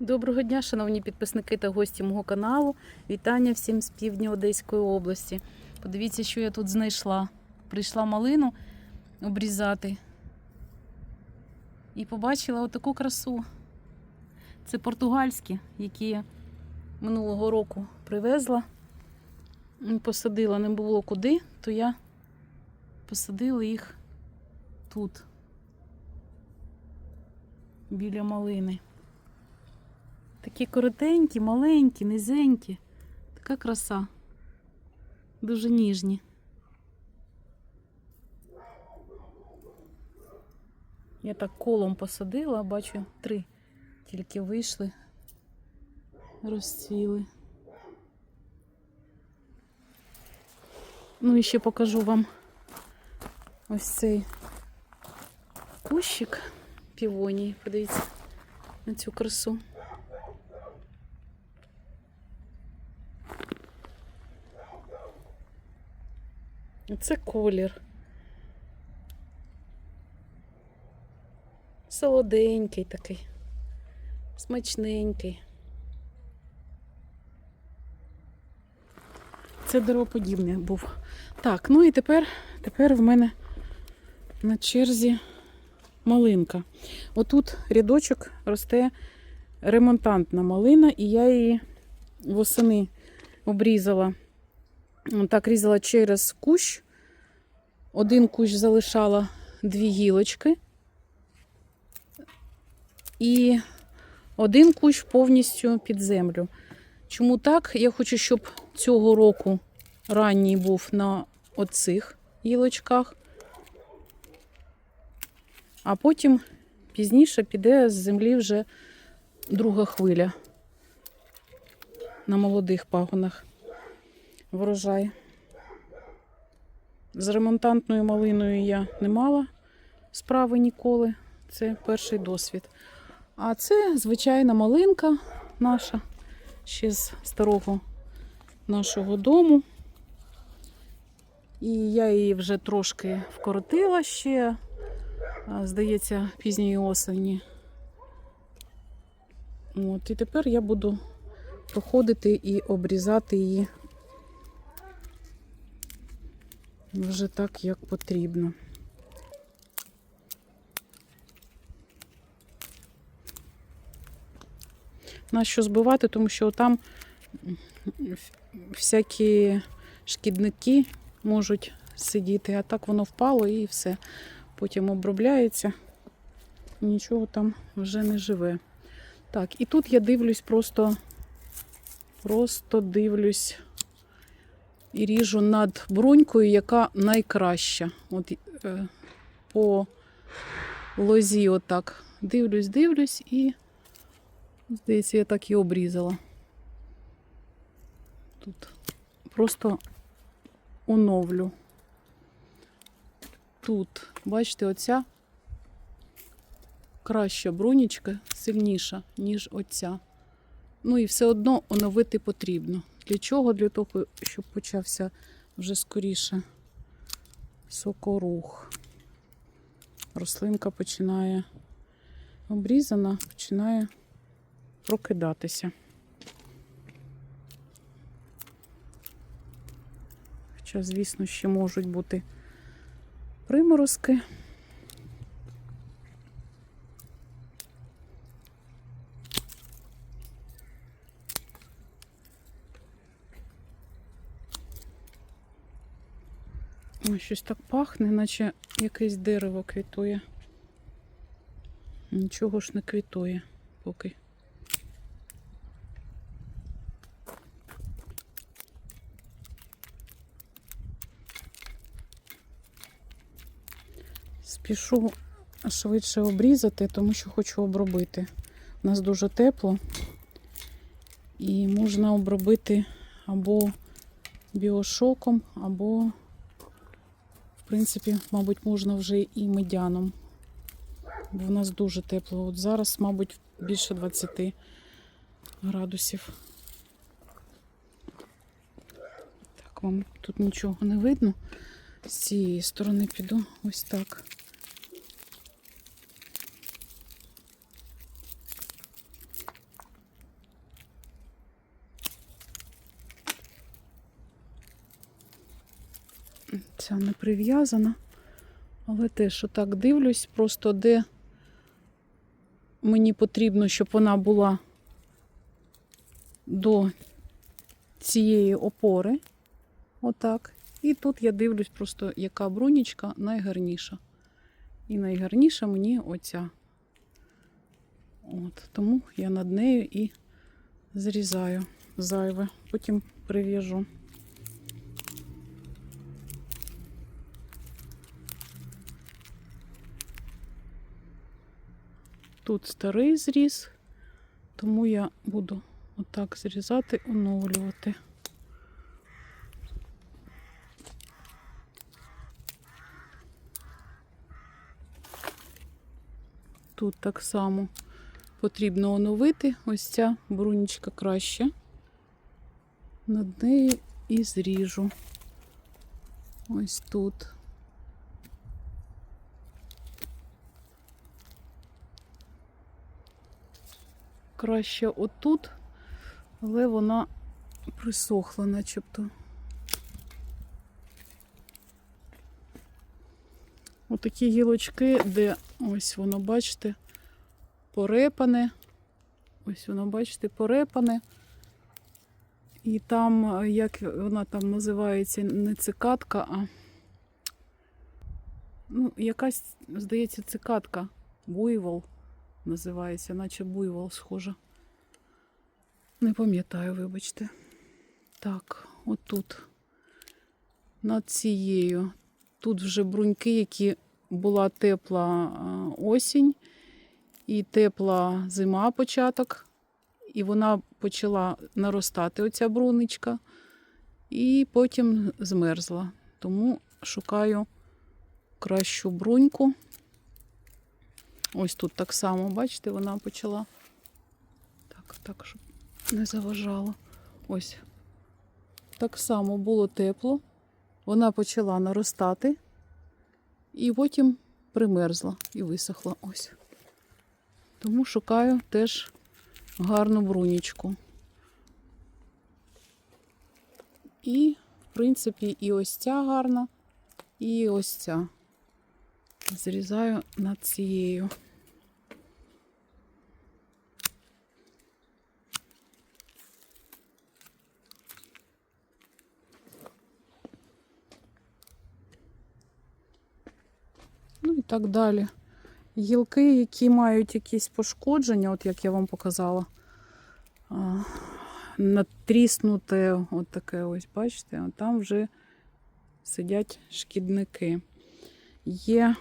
Доброго дня, шановні підписники та гості мого каналу. Вітання всім з півдня Одеської області. Подивіться, що я тут знайшла. Прийшла малину обрізати і побачила отаку красу. Це португальські, які минулого року привезла. Посадила, не було куди, то я посадила їх тут, біля малини. Такі коротенькі, маленькі, низенькі. Така краса. Дуже ніжні. Я так колом посадила, бачу, три тільки вийшли, розцвіли. Ну і ще покажу вам ось цей кущик півонії. Подивіться на цю красу. Це колір. Солоденький такий, смачненький. Це деревоподібний був. Так, ну і тепер, тепер в мене на черзі малинка. Отут рядочок росте ремонтантна малина, і я її восени обрізала. Так, різала через кущ. Один кущ залишала дві гілочки. І один кущ повністю під землю. Чому так? Я хочу, щоб цього року ранній був на оцих гілочках, а потім пізніше піде з землі вже друга хвиля на молодих пагонах врожай. З ремонтантною малиною я не мала справи ніколи. Це перший досвід. А це звичайна малинка наша, ще з старого нашого дому. І я її вже трошки вкоротила ще, здається, пізньої осені. От, і тепер я буду проходити і обрізати її вже так, як потрібно. Нащо збивати, тому що там всякі шкідники можуть сидіти, а так воно впало і все. Потім обробляється, нічого там вже не живе. Так, і тут я дивлюсь просто, просто дивлюсь і ріжу над брунькою, яка найкраща. От е, по лозі, отак. Дивлюсь, дивлюсь і, здається, я так і обрізала. Тут просто оновлю. Тут, бачите, оця краща брунічка, сильніша, ніж оця. Ну і все одно оновити потрібно. Для чого? Для того, щоб почався вже скоріше сокорух. Рослинка починає обрізана, починає прокидатися. Хоча, звісно, ще можуть бути приморозки. Ой, щось так пахне, наче якесь дерево квітує. Нічого ж не квітує поки. Спішу швидше обрізати, тому що хочу обробити. У нас дуже тепло і можна обробити або біошоком, або в принципі, мабуть, можна вже і медяном. Бо в нас дуже тепло. От зараз, мабуть, більше 20 градусів. Так, вам тут нічого не видно. З цієї сторони піду ось так. Ця не прив'язана. Але теж отак дивлюсь, просто де мені потрібно, щоб вона була до цієї опори. Отак. І тут я дивлюсь просто, яка брунічка найгарніша. І найгарніша мені оця. От, тому я над нею і зрізаю зайве. Потім прив'яжу. Тут старий зріз, тому я буду отак зрізати, оновлювати. Тут так само потрібно оновити. Ось ця брунічка краще. Над нею і зріжу. Ось тут. Краще отут, але вона присохла начебто. Отакі гілочки, де ось воно, бачите, порепане. Ось воно, бачите, порепане. І там, як вона там називається, не цикатка, а ну, якась, здається, цикатка. Буйвол називається, наче буйвол схожа. Не пам'ятаю, вибачте. Так, отут. Над цією. Тут вже бруньки, які була тепла осінь і тепла зима початок. І вона почала наростати, оця бруничка, і потім змерзла. Тому шукаю кращу бруньку. Ось тут так само, бачите, вона почала так, так, щоб не заважало. Ось. Так само було тепло. Вона почала наростати і потім примерзла і висохла. Ось. Тому шукаю теж гарну брунічку. І, в принципі, і ось ця гарна, і ось ця. Зрізаю над цією. Ну і так далі. Гілки, які мають якісь пошкодження, от як я вам показала, натріснуте, от таке ось, бачите, там вже сидять шкідники. Є,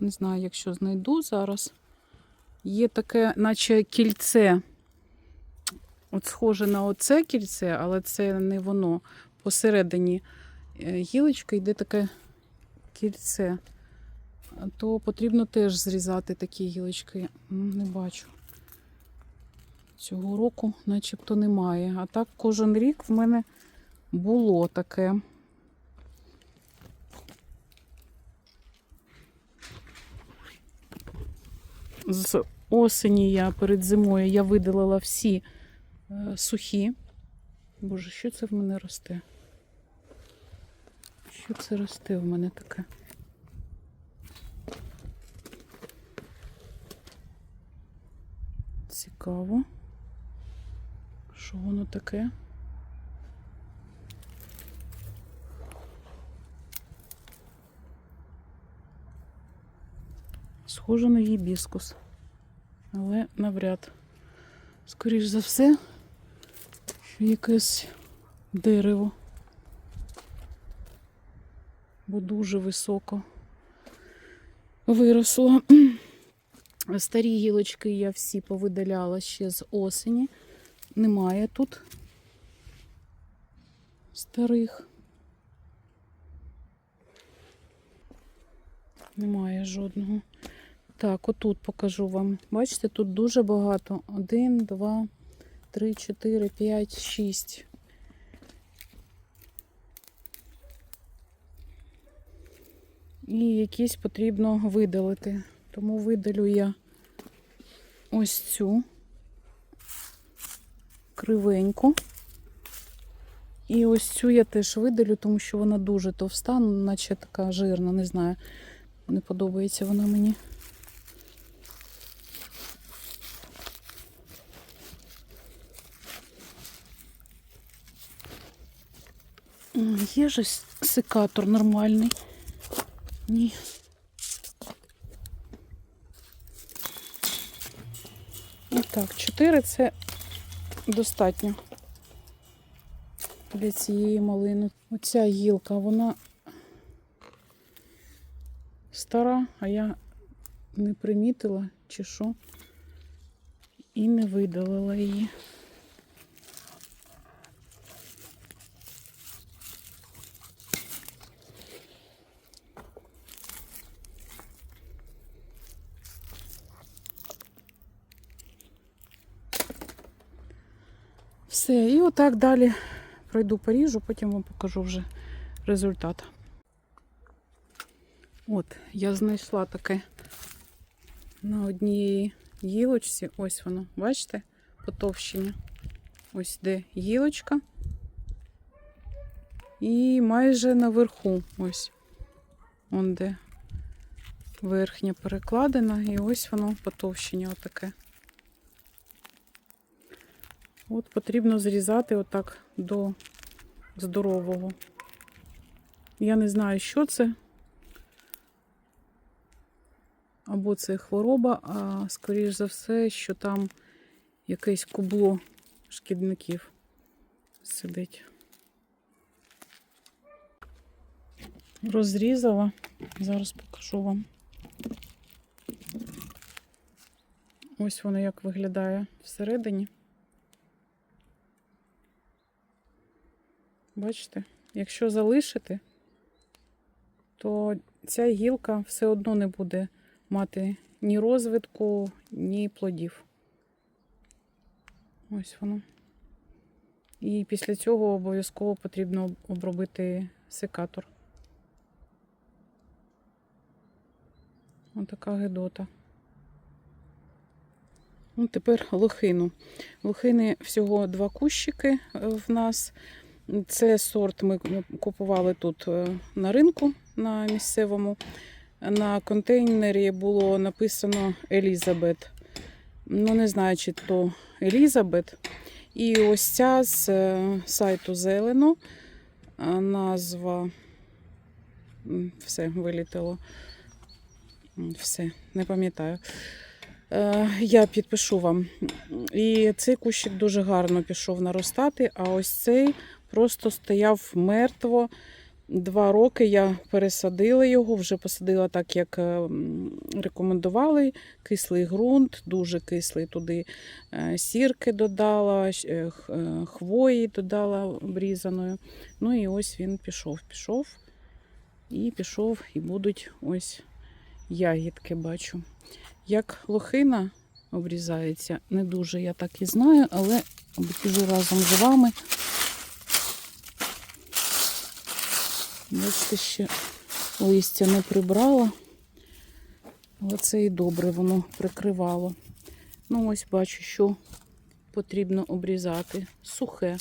не знаю, якщо знайду зараз, є таке, наче кільце. От схоже на оце кільце, але це не воно. Посередині е, гілочка йде таке кільце то потрібно теж зрізати такі гілочки. Не бачу. Цього року начебто немає. А так кожен рік в мене було таке. З осені я перед зимою я видалила всі е, сухі. Боже, що це в мене росте? Що це росте в мене таке? Цікаво. Що воно таке? Схоже на гібіскус, але навряд. Скоріш за все, що якесь дерево, бо дуже високо виросло. Старі гілочки я всі повидаляла ще з осені. Немає тут старих. Немає жодного. Так, отут покажу вам. Бачите, тут дуже багато. Один, два, три, чотири, п'ять, шість. І якісь потрібно видалити. Тому видалю я ось цю кривеньку. І ось цю я теж видалю, тому що вона дуже товста, ну, наче така жирна, не знаю. Не подобається вона мені. Є ж ось секатор нормальний. Ні. Так, 4 це достатньо для цієї малини. Оця гілка, вона стара, а я не примітила чи що, і не видалила її. Все, і отак далі пройду поріжу, потім вам покажу вже результат. От, я знайшла таке на одній гілочці. Ось воно, бачите, потовщення. Ось де гілочка. І майже наверху, ось, он де верхня перекладина, і ось воно потовщення отаке. От потрібно зрізати отак до здорового. Я не знаю, що це. Або це хвороба, а скоріш за все, що там якесь кубло шкідників сидить. Розрізала. Зараз покажу вам. Ось воно як виглядає всередині. Бачите, якщо залишити, то ця гілка все одно не буде мати ні розвитку, ні плодів. Ось воно. І після цього обов'язково потрібно обробити секатор. Ось така гидота. Ну, тепер лохину. Лохини всього два кущики в нас. Це сорт ми купували тут е, на ринку на місцевому. На контейнері було написано Елізабет. Ну, не знаю, чи то Елізабет. І ось ця з е, сайту Зелено. Назва. Все, вилітело. М, Все, не пам'ятаю. Е, Я підпишу вам. І цей кущик дуже гарно пішов наростати, а ось цей просто стояв мертво. Два роки я пересадила його, вже посадила так, як е, рекомендували. Кислий ґрунт, дуже кислий туди е, сірки додала, е, хвої додала обрізаною. Ну і ось він пішов, пішов. І пішов, і будуть ось ягідки, бачу. Як лохина обрізається, не дуже я так і знаю, але біжу разом з вами. Бачите, ще листя не прибрала, але це і добре воно прикривало. Ну, ось бачу, що потрібно обрізати. Сухе.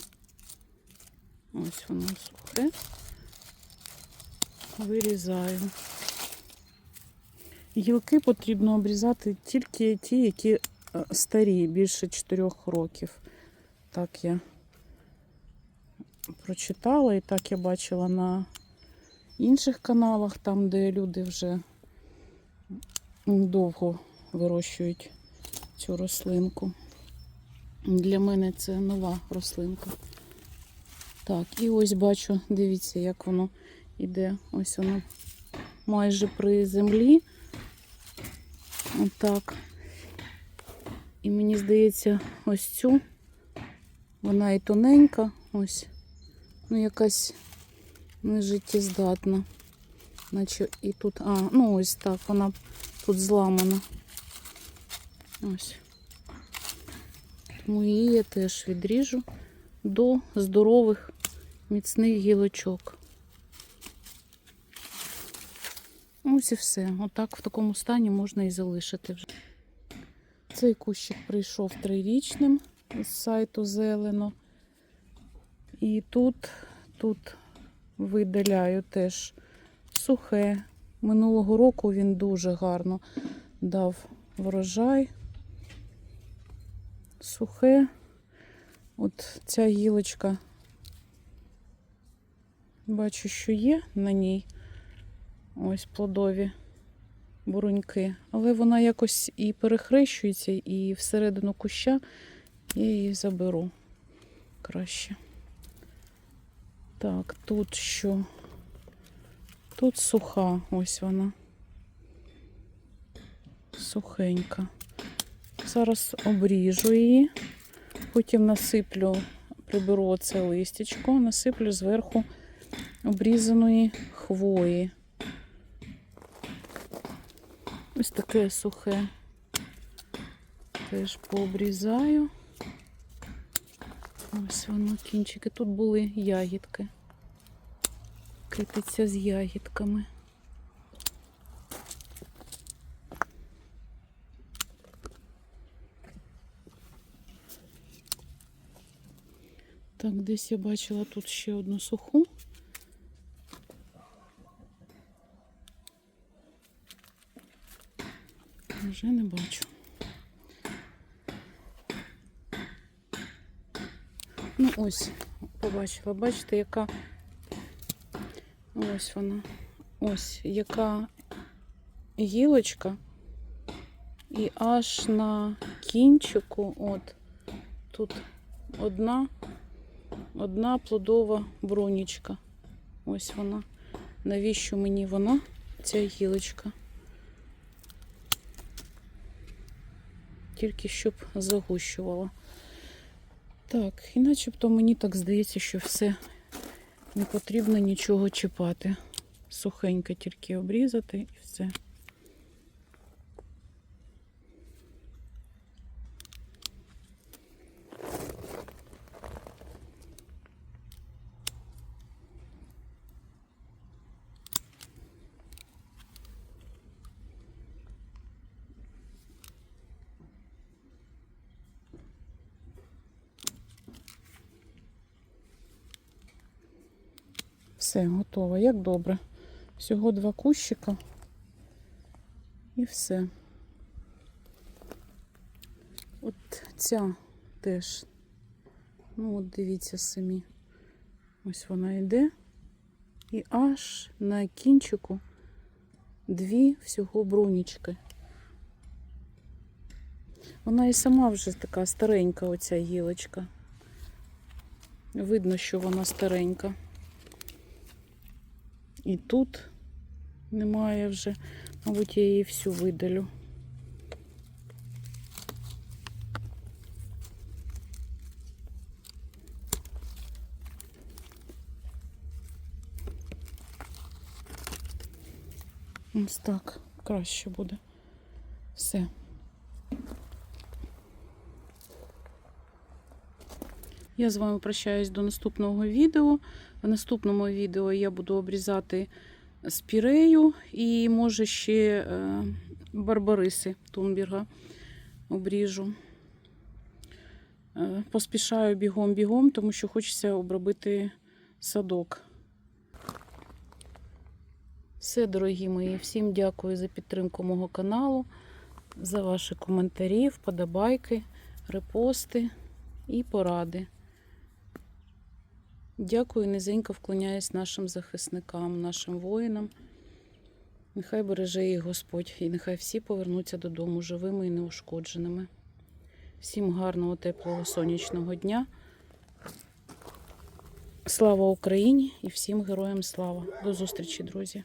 Ось воно сухе. Вирізаю. Гілки потрібно обрізати тільки ті, які е, старі, більше 4 років. Так я прочитала і так я бачила на інших каналах, там, де люди вже довго вирощують цю рослинку. Для мене це нова рослинка. Так, і ось бачу, дивіться, як воно іде. Ось воно майже при землі. Отак. І мені здається, ось цю, вона і тоненька, ось, ну якась нежиттєздатна. Наче і тут, а, ну ось так, вона тут зламана. Ось. Тому її я теж відріжу до здорових міцних гілочок. Ось і все. Отак в такому стані можна і залишити вже. Цей кущик прийшов трирічним з сайту Зелено. І тут, тут видаляю теж сухе. Минулого року він дуже гарно дав врожай. Сухе. От ця гілочка, бачу, що є на ній ось плодові буруньки, але вона якось і перехрещується, і всередину куща я її заберу краще. Так, тут що? Тут суха, ось вона. Сухенька. Зараз обріжу її, потім насиплю, приберу оце листячко, насиплю зверху обрізаної хвої. Ось таке сухе. Теж пообрізаю. Ось воно кінчики. Тут були ягідки. Китиця з ягідками. Так, десь я бачила тут ще одну суху. Вже не бачу. Ну, ось, побачила. Бачите, яка ось вона. Ось яка гілочка. І аж на кінчику, от тут одна, одна плодова бронічка. Ось вона. Навіщо мені вона, ця гілочка? Тільки щоб загущувала. Так, і начебто мені так здається, що все не потрібно нічого чіпати. Сухенько тільки обрізати і все. Все, готово. Як добре. Всього два кущика. І все. От ця теж. Ну, от дивіться самі. Ось вона йде. І аж на кінчику дві всього брунічки. Вона і сама вже така старенька, оця гілочка. Видно, що вона старенька. І тут немає вже, мабуть, я її всю видалю. Ось так краще буде. Все. Я з вами прощаюсь до наступного відео. В наступному відео я буду обрізати спірею і, може, ще е, барбариси Тунберга обріжу. Е, Поспішаю бігом-бігом, тому що хочеться обробити садок. Все, дорогі мої, всім дякую за підтримку мого каналу, за ваші коментарі, вподобайки, репости і поради. Дякую, низенько вклоняюсь нашим захисникам, нашим воїнам. Нехай береже їх Господь, і нехай всі повернуться додому живими і неушкодженими. Всім гарного, теплого, сонячного дня. Слава Україні і всім героям слава. До зустрічі, друзі!